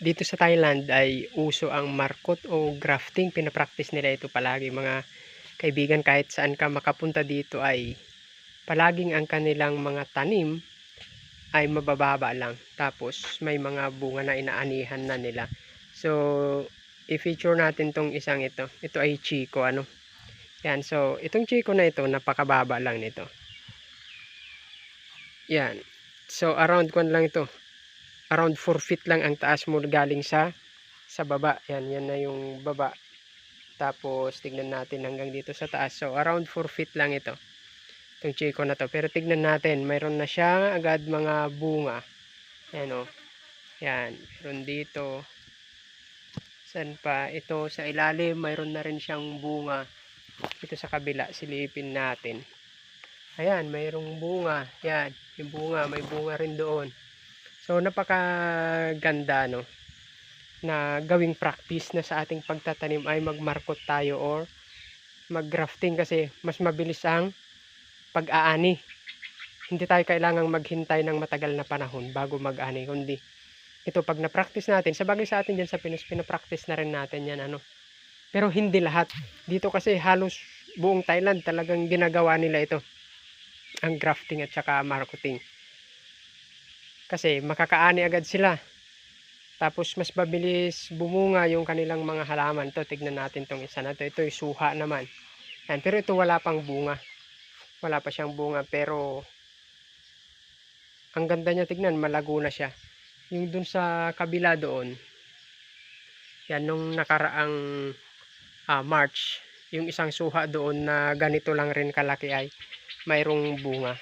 dito sa Thailand ay uso ang markot o grafting. Pinapractice nila ito palagi mga kaibigan kahit saan ka makapunta dito ay palaging ang kanilang mga tanim ay mabababa lang. Tapos may mga bunga na inaanihan na nila. So i-feature natin tong isang ito. Ito ay Chico ano. Yan, so itong Chico na ito napakababa lang nito. Yan. So around kwan lang ito around 4 feet lang ang taas mo galing sa sa baba. Yan, yan na yung baba. Tapos, tignan natin hanggang dito sa taas. So, around 4 feet lang ito. Itong chico na to. Pero tignan natin, mayroon na siya agad mga bunga. Yan o. Yan, mayroon dito. San pa? Ito sa ilalim, mayroon na rin siyang bunga. Ito sa kabila, silipin natin. Ayan, mayroong bunga. Yan, yung bunga, may bunga rin doon. So napakaganda no na gawing practice na sa ating pagtatanim ay magmarkot tayo or maggrafting kasi mas mabilis ang pag-aani. Hindi tayo kailangang maghintay ng matagal na panahon bago mag-ani kundi ito pag na-practice natin, sa bagay sa atin dyan sa Pinas, pina-practice na rin natin yan ano. Pero hindi lahat. Dito kasi halos buong Thailand talagang ginagawa nila ito. Ang grafting at saka marketing. Kasi makakaani agad sila. Tapos mas mabilis bumunga yung kanilang mga halaman. To tignan natin tong isa na to. Ito yung suha naman. Yan, pero ito wala pang bunga. Wala pa siyang bunga pero ang ganda niya tignan, malago na siya. Yung dun sa kabila doon, yan nung nakaraang ah, March, yung isang suha doon na ganito lang rin kalaki ay mayroong bunga.